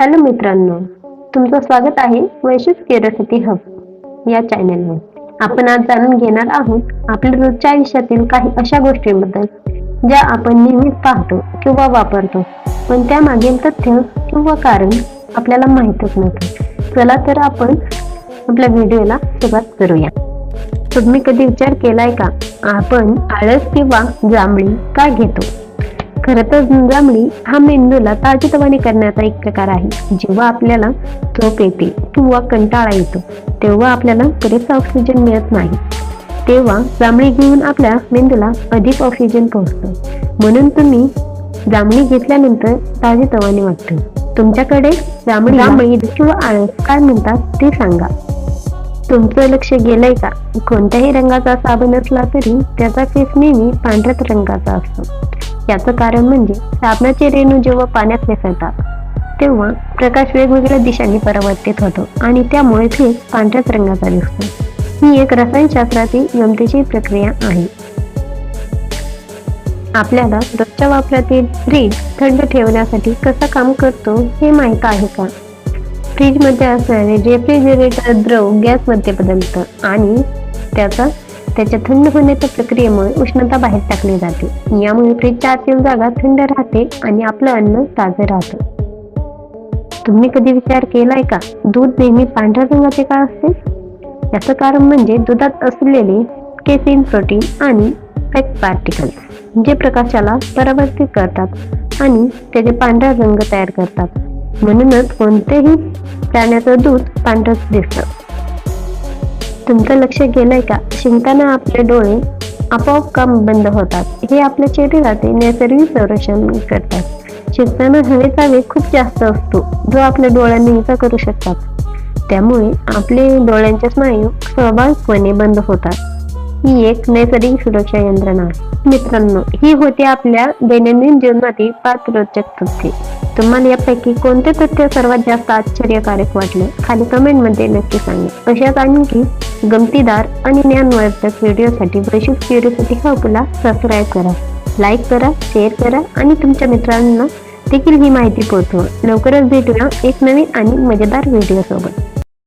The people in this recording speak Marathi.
हॅलो मित्रांनो तुमचं स्वागत आहे वैशिष क्युरियोसिटी हब या चॅनलवर. आपण आज जाणून घेणार आहोत आपल्या रोजच्या आयुष्यातील काही अशा गोष्टींबद्दल ज्या आपण नेहमीच पाहतो किंवा वापरतो पण त्यामागील तथ्य किंवा कारण आपल्याला माहीतच नव्हतं. चला तर आपण आपल्या व्हिडिओला सुरुवात करूया. तुम्ही कधी विचार केलाय का? आपण आळस किंवा जांभळी का घेतो? खरं तर जांभळी हा मेंदूला ताजेतवाने करण्याचा एक प्रकार आहे. जेव्हा आपल्याला झोप येते किंवा कंटाळा येतो तेव्हा आपल्याला पुरेसा ऑक्सिजन मिळत नाही. तेव्हा जांभळी घेऊन आपल्या मेंदूला अधिक ऑक्सिजन पोहोचतो. म्हणून तुम्ही जांभळी घेतल्यानंतर ताजेतवाने वाटतं. तुमच्याकडे जांभळी जांभळी. किंवा आळस काय म्हणतात ते सांगा. तुमचं लक्ष गेलंय का? कोणत्याही रंगाचा साबण असला तरी त्याचा केस नेहमी पांढऱ्याच रंगाचा असतो. याचं कारण म्हणजे साबणाचे रेणू जेव्हा पाण्यात मिसळतात तेव्हा प्रकाश वेगवेगळ्या दिशांनी परावर्तित होतो आणि त्यामुळे फेस पांढऱ्याच रंगाचा दिसतो. ही एक रसायनशास्त्राची यमतेची प्रक्रिया आहे. आपल्याला रोजच्या वापरातील फ्रीज थंड ठेवण्यासाठी कसं काम करतो हे माहीत आहे का? फ्रीजमध्ये असणारे रेफ्रिजरेटर द्रव गॅसमध्ये बदलतं आणि त्याचा त्याच्या थंड होण्याच्या प्रक्रियेमुळे उष्णता बाहेर टाकली जाते. यामुळे फ्रीजच्या आतील जागा थंड राहते आणि आपलं अन्न ताजं राहतं. तुम्ही कधी विचार केलाय का? दूध नेहमी पांढऱ्या रंगाचे का असते? याचं कारण म्हणजे दुधात असलेले केसिन प्रोटीन आणि फॅट पार्टिकल्स जे प्रकाशाला परावर्तित करतात आणि त्याचे पांढरा रंग तयार करतात. म्हणूनच कोणतेही प्राण्याचं दूध पांढरंच दिसतं. तुमचं लक्ष गेलंय का? शिंकताना आपले डोळे आपोआप काम बंद होतात. हे आपल्या शरीराचे नैसर्गिक संरक्षण करतात. शिंकताना हवेचा वेग खूप जास्त असतो जो आपल्या डोळ्यांनी इजा करू शकतात. त्यामुळे आपले डोळ्यांचे स्नायू स्वाभाविकपणे बंद होतात. ही एक नैसर्गिक सुरक्षा यंत्रणा. आहे मित्रांनो ही होती आपल्या दैनंदिन जीवनातील पाच रोचक तथ्ये. तुम्हाला यापैकी कोणते तथ्य सर्वात जास्त आश्चर्यकारक वाटले? खाली कमेंटमध्ये नक्की सांगा. अशाच आणखी गमतीदार आणि ज्ञानवर्धक व्हिडिओसाठी वैशिक क्युरिओसिटी हबला सबस्क्राईब करा. लाईक करा शेअर करा आणि तुमच्या मित्रांना देखील ही माहिती पोहोचवा. लवकरच भेटूया एक नवीन आणि मजेदार व्हिडिओसोबत.